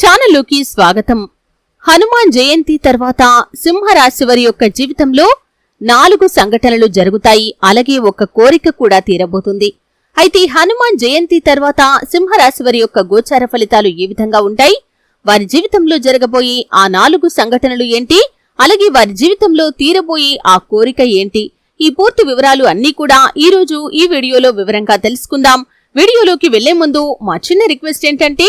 ఛానల్లోకి స్వాగతం. హనుమాన్ జయంతి తర్వాత సింహరాశి వారి యొక్క జీవితంలో నాలుగు సంఘటనలు జరుగుతాయి. అలాగే ఒక కోరిక కూడా తీరబోతుంది. అయితే హనుమాన్ జయంతి తర్వాత సింహరాశి వారి యొక్క గోచార ఫలితాలు ఏ విధంగా ఉంటాయి? వారి జీవితంలో జరగబోయే ఆ నాలుగు సంఘటనలు ఏంటి? అలాగే వారి జీవితంలో తీరబోయే ఆ కోరిక ఏంటి? ఈ పూర్తి వివరాలు అన్నీ కూడా ఈ రోజు ఈ వీడియోలో వివరంగా తెలుసుకుందాం. వీడియోలోకి వెళ్ళే ముందు మా చిన్న రిక్వెస్ట్ ఏంటంటే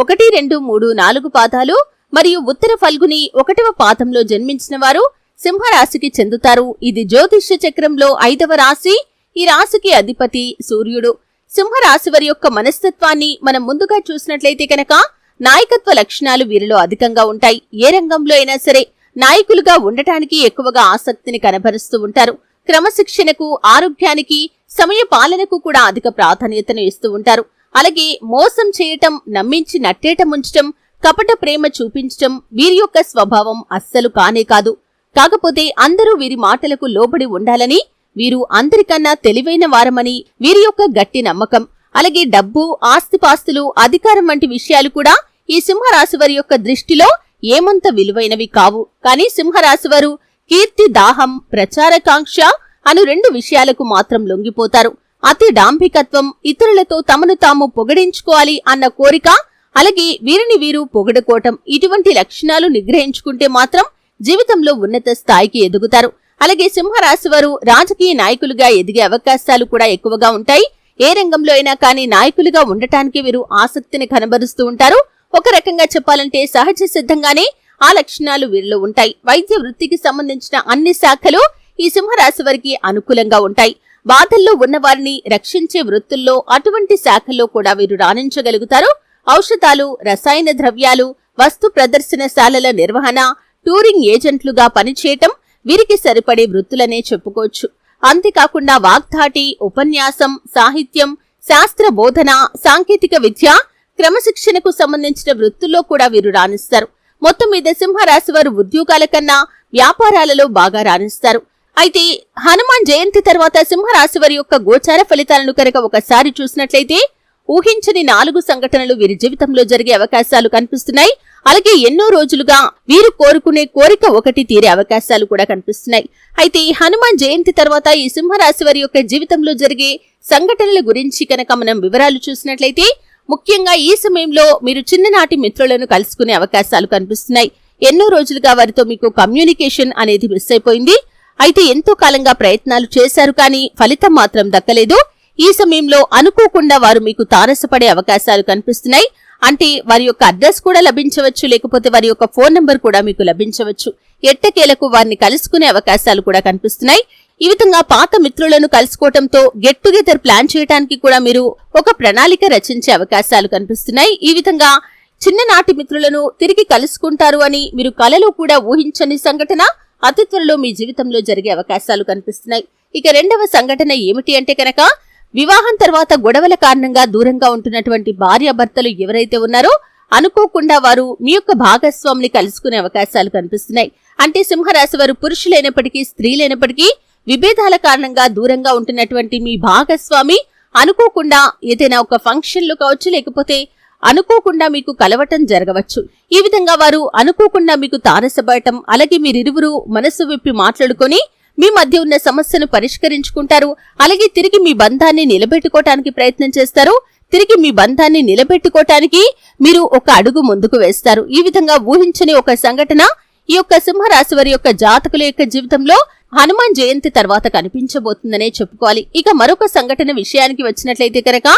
ఒకటి రెండు మూడు నాలుగు పాదాలు మరియు ఉత్తర ఫల్గుని ఒకటవ పాదంలో జన్మించిన వారు సింహరాశికి చెందుతారు. ఇది జ్యోతిష్య చక్రంలో ఐదవ రాశి. ఈ రాశికి అధిపతి సూర్యుడు. సింహరాశి వారి యొక్క మనస్తత్వాన్ని మనం ముందుగా చూసినట్లయితే కనుక నాయకత్వ లక్షణాలు వీరిలో అధికంగా ఉంటాయి. ఏ రంగంలో అయినా సరే నాయకులుగా ఉండటానికి ఎక్కువగా ఆసక్తిని కనబరుస్తూ ఉంటారు. క్రమశిక్షణకు ఆరోగ్యానికి సమయ పాలనకు కూడా అధిక ప్రాధాన్యతను ఇస్తూ ఉంటారు. అలాగే మోసం చేయటం నమ్మించి నట్టేట ముంచటం కపట ప్రేమ చూపించటం వీరి యొక్క స్వభావం అస్సలు కానే కాదు. కాకపోతే అందరూ వీరి మాటలకు లోబడి ఉండాలని వీరు అందరికన్నా తెలివైన వారమని వీరి యొక్క గట్టి నమ్మకం. అలాగే డబ్బు ఆస్తిపాస్తులు అధికారం వంటి విషయాలు కూడా ఈ సింహరాశి వారి యొక్క దృష్టిలో ఏమంత విలువైనవి కావు. కానీ సింహరాశి వారు కీర్తి దాహం ప్రచారకాంక్ష అను రెండు విషయాలకు మాత్రం లొంగిపోతారు. అతి డాంభికత్వం ఇతరులతో తమను తాము పొగడించుకోవాలి అన్న కోరిక అలాగే వీరిని వీరు పొగడుకోవటం ఇటువంటి లక్షణాలు నిగ్రహించుకుంటే మాత్రం జీవితంలో ఉన్నత స్థాయికి ఎదుగుతారు. అలాగే సింహరాశి వారు రాజకీయ నాయకులుగా ఎదిగే అవకాశాలు కూడా ఎక్కువగా ఉంటాయి. ఏ రంగంలో అయినా కానీ నాయకులుగా ఉండటానికి వీరు ఆసక్తిని కనబరుస్తూ ఉంటారు. ఒక రకంగా చెప్పాలంటే సహజ సిద్ధంగానే ఆ లక్షణాలు వీరిలో ఉంటాయి. వైద్య వృత్తికి సంబంధించిన అన్ని శాఖలు ఈ సింహరాశి వారికి అనుకూలంగా ఉంటాయి. బాధల్లో ఉన్నవారిని రక్షించే వృత్తుల్లో అటువంటి శాఖల్లో కూడా వీరు రాణించగలుగుతారు. ఔషధాలు రసాయన ద్రవ్యాలు వస్తు ప్రదర్శనశాలల నిర్వహణ టూరింగ్ ఏజెంట్లుగా పనిచేయటం వీరికి సరిపడే వృత్తులనే చెప్పుకోవచ్చు. అంతేకాకుండా వాగ్ధాటి ఉపన్యాసం సాహిత్యం శాస్త్ర బోధన సాంకేతిక విద్య క్రమశిక్షణకు సంబంధించిన వృత్తుల్లో కూడా వీరు రాణిస్తారు. మొత్తం మీద సింహరాశి వారు ఉద్యోగాల కన్నా వ్యాపారాలలో బాగా రాణిస్తారు. అయితే హనుమాన్ జయంతి తర్వాత సింహరాశి వారి యొక్క గోచార ఫలితాలను కనుక ఒకసారి చూసినట్లయితే ఊహించని నాలుగు సంఘటనలు వీరి జీవితంలో జరిగే అవకాశాలు కనిపిస్తున్నాయి. అలాగే ఎన్నో రోజులుగా వీరు కోరుకునే కోరిక ఒకటి తీరే అవకాశాలు కూడా కనిపిస్తున్నాయి. అయితే ఈ హనుమాన్ జయంతి తర్వాత ఈ సింహరాశి వారి యొక్క జీవితంలో జరిగే సంఘటనల గురించి కనుక మనం వివరాలు చూసినట్లయితే ముఖ్యంగా ఈ సమయంలో మీరు చిన్ననాటి మిత్రులను కలుసుకునే అవకాశాలు కనిపిస్తున్నాయి. ఎన్నో రోజులుగా వారితో మీకు కమ్యూనికేషన్ అనేది మిస్ అయిపోయింది. అయితే ఎంతో కాలంగా ప్రయత్నాలు చేశారు కానీ ఫలితం మాత్రం దక్కలేదు. ఈ సమయంలో అనుకోకుండా వారు మీకు తారసపడే అవకాశాలు కనిపిస్తున్నాయి. అంటే వారి యొక్క అడ్రస్ కూడా లభించవచ్చు లేకపోతే వారి యొక్క ఫోన్ నంబర్ కూడా మీకు లభించవచ్చు. ఎట్టకేలకు వారిని కలుసుకునే అవకాశాలు కూడా కనిపిస్తున్నాయి. ఈ విధంగా పాత మిత్రులను కలుసుకోవటంతో గెట్ టుగెదర్ ప్లాన్ చేయడానికి కూడా మీరు ఒక ప్రణాళిక రచించే అవకాశాలు కనిపిస్తున్నాయి. ఈ విధంగా చిన్ననాటి మిత్రులను తిరిగి కలుసుకుంటారు అని మీరు కలలో కూడా ఊహించని సంఘటన. అతి త్వరలో మీ జీవితంలో జరిగే అవకాశాలు కనిపిస్తున్నాయి. ఇక రెండవ సంఘటన ఏమిటి అంటే కనుక వివాహం తర్వాత గొడవల కారణంగా దూరంగా ఉంటున్నటువంటి భార్యాభర్తలు ఎవరైతే ఉన్నారో అనుకోకుండా వారు మీ యొక్క భాగస్వామిని కలుసుకునే అవకాశాలు కనిపిస్తున్నాయి. అంటే సింహరాశి వారు పురుషులైనప్పటికీ స్త్రీలైనప్పటికీ విభేదాల కారణంగా దూరంగా ఉంటున్నటువంటి మీ భాగస్వామి అనుకోకుండా ఏదైనా ఒక ఫంక్షన్లు కావచ్చు లేకపోతే అనుకోకుండా మీకు కలవటం జరగవచ్చు. ఈ విధంగా వారు అనుకోకుండా మీకు తారసపడటం అలాగే మీరిరువురు మనసు విప్పి మాట్లాడుకొని మీ మధ్య ఉన్న సమస్యను పరిష్కరించుకుంటారు. అలాగే తిరిగి మీ బంధాన్ని నిలబెట్టుకోవటానికి ప్రయత్నం చేస్తారు. తిరిగి మీ బంధాన్ని నిలబెట్టుకోవటానికి మీరు ఒక అడుగు ముందుకు వేస్తారు. ఈ విధంగా ఊహించని ఒక సంఘటన ఈ యొక్క సింహరాశి వారి యొక్క జాతకుల యొక్క జీవితంలో హనుమాన్ జయంతి తర్వాత కనిపించబోతుందనే చెప్పుకోవాలి. ఇక మరొక సంఘటన విషయానికి వచ్చినట్లయితే కనుక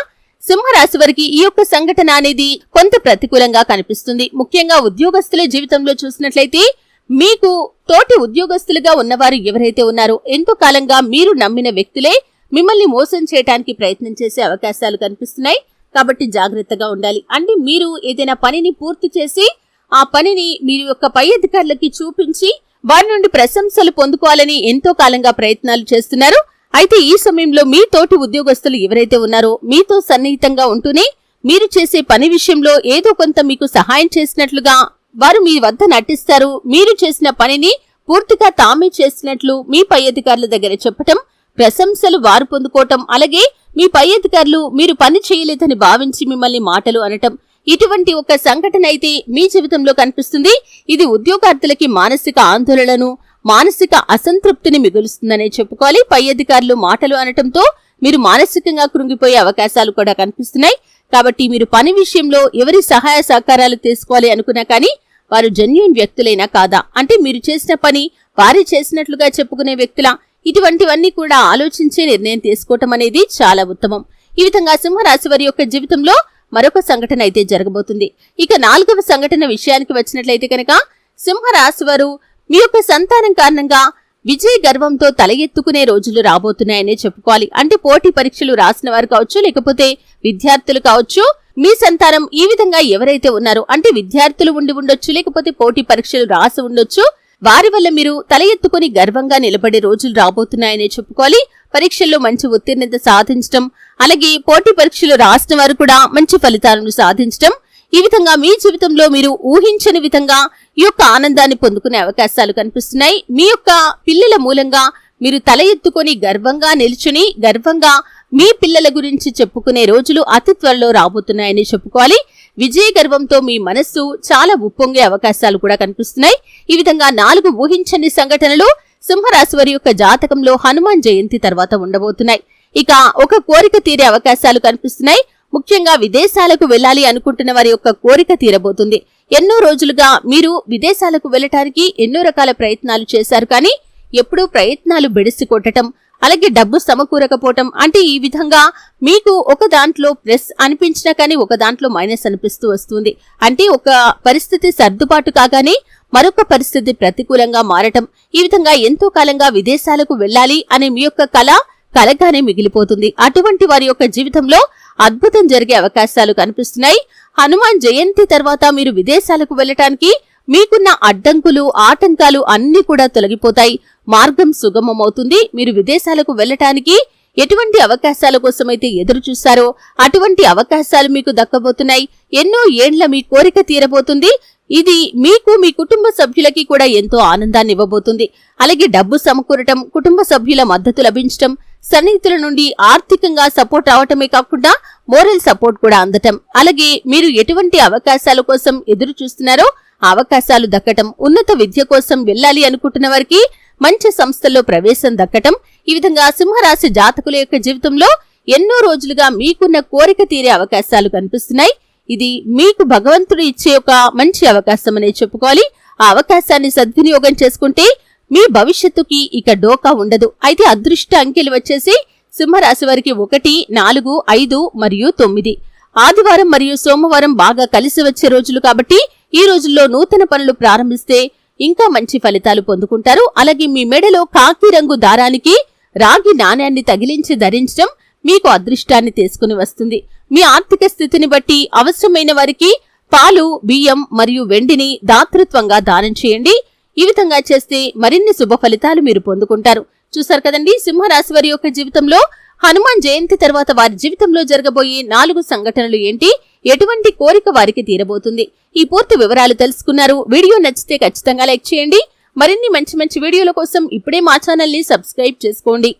సింహరాశి వారికి ఈ యొక్క సంఘటన అనేది కొంత ప్రతికూలంగా కనిపిస్తుంది. ముఖ్యంగా ఉద్యోగస్తుల జీవితంలో చూసినట్లయితే మీకు తోటి ఉద్యోగస్తులుగా ఉన్నవారు ఎవరైతే ఉన్నారో ఎంతో కాలంగా మీరు నమ్మిన వ్యక్తులే మిమ్మల్ని మోసం చేయడానికి ప్రయత్నం చేసే అవకాశాలు కనిపిస్తున్నాయి. కాబట్టి జాగ్రత్తగా ఉండాలి. అంటే మీరు ఏదైనా పనిని పూర్తి చేసి ఆ పనిని మీరు యొక్క పై అధికారులకి చూపించి వారి నుండి ప్రశంసలు పొందుకోవాలని ఎంతో కాలంగా ప్రయత్నాలు చేస్తున్నారు. అయితే ఈ సమయంలో మీ తోటి ఉద్యోగస్తులు ఎవరైతే ఉన్నారో మీతో సన్నిహితంగా ఉంటూనే మీరు చేసే పని విషయంలో ఏదో కొంత మీకు సహాయం చేసినట్లుగా వారు మీ వద్ద నటిస్తారు. మీరు చేసిన పనిని పూర్తిగా తామే చేసినట్లు మీ పై అధికారుల దగ్గర చెప్పటం ప్రశంసలు వారు పొందుకోవటం అలాగే మీ పై అధికారులు మీరు పని చేయలేదని భావించి మిమ్మల్ని మాటలు అనటం. ఇటువంటి ఒక సంఘటన అయితే మీ జీవితంలో కనిపిస్తుంది. ఇది ఉద్యోగార్థులకి మానసిక ఆందోళనను మానసిక అసంతృప్తిని మిగులుస్తుందనే చెప్పుకోవాలి. పై అధికారులు మాటలు అనటంతో మీరు మానసికంగా కృంగిపోయే అవకాశాలు కూడా కనిపిస్తున్నాయి. కాబట్టి మీరు పని విషయంలో ఎవరి సహాయ సహకారాలు తీసుకోవాలి అనుకున్నా కానీ వారు జెన్యున్ వ్యక్తులైనా కాదా? అంటే మీరు చేసిన పని వారి చేసినట్లుగా చెప్పుకునే వ్యక్తుల? ఇటువంటివన్నీ కూడా ఆలోచించే నిర్ణయం తీసుకోవటం అనేది చాలా ఉత్తమం. ఈ విధంగా సింహరాశి వారి యొక్క జీవితంలో మరొక సంఘటన అయితే జరగబోతుంది. ఇక నాలుగవ సంఘటన విషయానికి వచ్చినట్లయితే కనుక సింహరాశి వారు మీ యొక్క సంతానం కారణంగా విజయ గర్వంతో తల ఎత్తుకునే రోజులు రాబోతున్నాయనే చెప్పుకోవాలి. అంటే పోటీ పరీక్షలు రాసిన వారు కావచ్చు లేకపోతే విద్యార్థులు కావచ్చు మీ సంతానం ఈ విధంగా ఎవరైతే ఉన్నారో అంటే విద్యార్థులు ఉండి ఉండొచ్చు లేకపోతే పోటీ పరీక్షలు రాసి ఉండొచ్చు వారి వల్ల మీరు తల ఎత్తుకుని గర్వంగా నిలబడే రోజులు రాబోతున్నాయనే చెప్పుకోవాలి. పరీక్షల్లో మంచి ఉత్తీర్ణత సాధించడం అలాగే పోటీ పరీక్షలు రాసిన వారు కూడా మంచి ఫలితాలను సాధించడం ఈ విధంగా మీ జీవితంలో మీరు ఊహించని విధంగా ఈ యొక్క ఆనందాన్ని పొందుకునే అవకాశాలు కనిపిస్తున్నాయి. మీ యొక్క పిల్లల మూలంగా మీరు తల ఎత్తుకొని గర్వంగా నిల్చుని గర్వంగా మీ పిల్లల గురించి చెప్పుకునే రోజులు అతి త్వరలో రాబోతున్నాయని చెప్పుకోవాలి. విజయ గర్వంతో మీ మనస్సు చాలా ఉప్పొంగే అవకాశాలు కూడా కనిపిస్తున్నాయి. ఈ విధంగా నాలుగు ఊహించని సంఘటనలు సింహరాశి వారి యొక్క జాతకంలో హనుమాన్ జయంతి తర్వాత ఉండబోతున్నాయి. ఇక ఒక కోరిక తీరే అవకాశాలు కనిపిస్తున్నాయి. ముఖ్యంగా విదేశాలకు వెళ్ళాలి అనుకుంటున్న వారి యొక్క కోరిక తీరబోతుంది. ఎన్నో రోజులుగా మీరు విదేశాలకు వెళ్ళటానికి ఎన్నో రకాల ప్రయత్నాలు చేశారు కానీ ఎప్పుడూ ప్రయత్నాలు బెడిసి కొట్టటం అలాగే డబ్బు సమకూరకపోవటం అంటే ఈ విధంగా మీకు ఒక దాంట్లో ప్లస్ అనిపించినా కానీ ఒక దాంట్లో మైనస్ అనిపిస్తూ వస్తుంది. అంటే ఒక పరిస్థితి సర్దుబాటు కాగానే మరొక పరిస్థితి ప్రతికూలంగా మారటం. ఈ విధంగా ఎంతో కాలంగా విదేశాలకు వెళ్ళాలి అనే మీ యొక్క కళ కలగానే మిగిలిపోతుంది. అటువంటి వారి యొక్క జీవితంలో అద్భుతం జరిగే అవకాశాలు కనిపిస్తున్నాయి. హనుమాన్ జయంతి తర్వాత మీరు విదేశాలకు వెళ్ళటానికి మీకున్న అడ్డంకులు ఆటంకాలు అన్ని కూడా తొలగిపోతాయి. మార్గం సుగమమవుతుంది. మీరు విదేశాలకు వెళ్ళటానికి ఎటువంటి అవకాశాల కోసమైతే ఎదురు చూస్తారో అటువంటి అవకాశాలు మీకు దక్కబోతున్నాయి. ఎన్నో ఏండ్ల మీ కోరిక తీరబోతుంది. ఇది మీకు మీ కుటుంబ సభ్యులకి కూడా ఎంతో ఆనందాన్ని ఇవ్వబోతుంది. అలాగే డబ్బు సమకూరటం కుటుంబ సభ్యుల మద్దతు లభించటం సన్నిహితుల నుండి ఆర్థికంగా సపోర్ట్ అవటమే కాకుండా మోరల్ సపోర్ట్ కూడా అందటం. అలాగే మీరు ఎటువంటి అవకాశాల కోసం ఎదురు చూస్తున్నారో అవకాశాలు దక్కటం ఉన్నత విద్య కోసం వెళ్ళాలి అనుకుంటున్న వారికి మంచి సంస్థల్లో ప్రవేశం దక్కటం. ఈ విధంగా సింహరాశి జాతకుల యొక్క జీవితంలో ఎన్నో రోజులుగా మీకున్న కోరిక తీరే అవకాశాలు కనిపిస్తున్నాయి. ఇది మీకు భగవంతుడు ఇచ్చే ఒక మంచి అవకాశం అనే చెప్పుకోవాలి. ఆ అవకాశాన్ని సద్వినియోగం చేసుకుంటే మీ భవిష్యత్తుకి ఇక డోకా ఉండదు. అయితే అదృష్ట అంకెలు వచ్చేసి సింహరాశి వారికి ఒకటి నాలుగు ఐదు మరియు తొమ్మిది. ఆదివారం మరియు సోమవారం బాగా కలిసి వచ్చే రోజులు కాబట్టి ఈ రోజుల్లో నూతన పనులు ప్రారంభిస్తే ఇంకా మంచి ఫలితాలు పొందుకుంటారు. అలాగే మీ మెడలో కాకి రంగు దారానికి రాగి నాణ్యాన్ని తగిలించి ధరించడం మీకు అదృష్టాన్ని తీసుకుని వస్తుంది. మీ ఆర్థిక స్థితిని బట్టి అవసరమైన వారికి పాలు బియ్యం మరియు వెండిని దాతృత్వంగా దానం చేయండి. ఈ విధంగా చేస్తే మరిన్ని శుభ ఫలితాలు మీరు పొందుకుంటారు. చూసారు కదండి సింహరాశి వారి యొక్క జీవితంలో హనుమాన్ జయంతి తర్వాత వారి జీవితంలో జరగబోయే నాలుగు సంఘటనలు ఏంటి ఎటువంటి కోరిక వారికి తీరబోతుంది? ఈ పూర్తి వివరాలు తెలుసుకున్నారు. వీడియో నచ్చితే ఖచ్చితంగా లైక్ చేయండి. మరిన్ని మంచి మంచి వీడియోల కోసం ఇప్పుడే మా ఛానల్ని సబ్స్క్రైబ్ చేసుకోండి.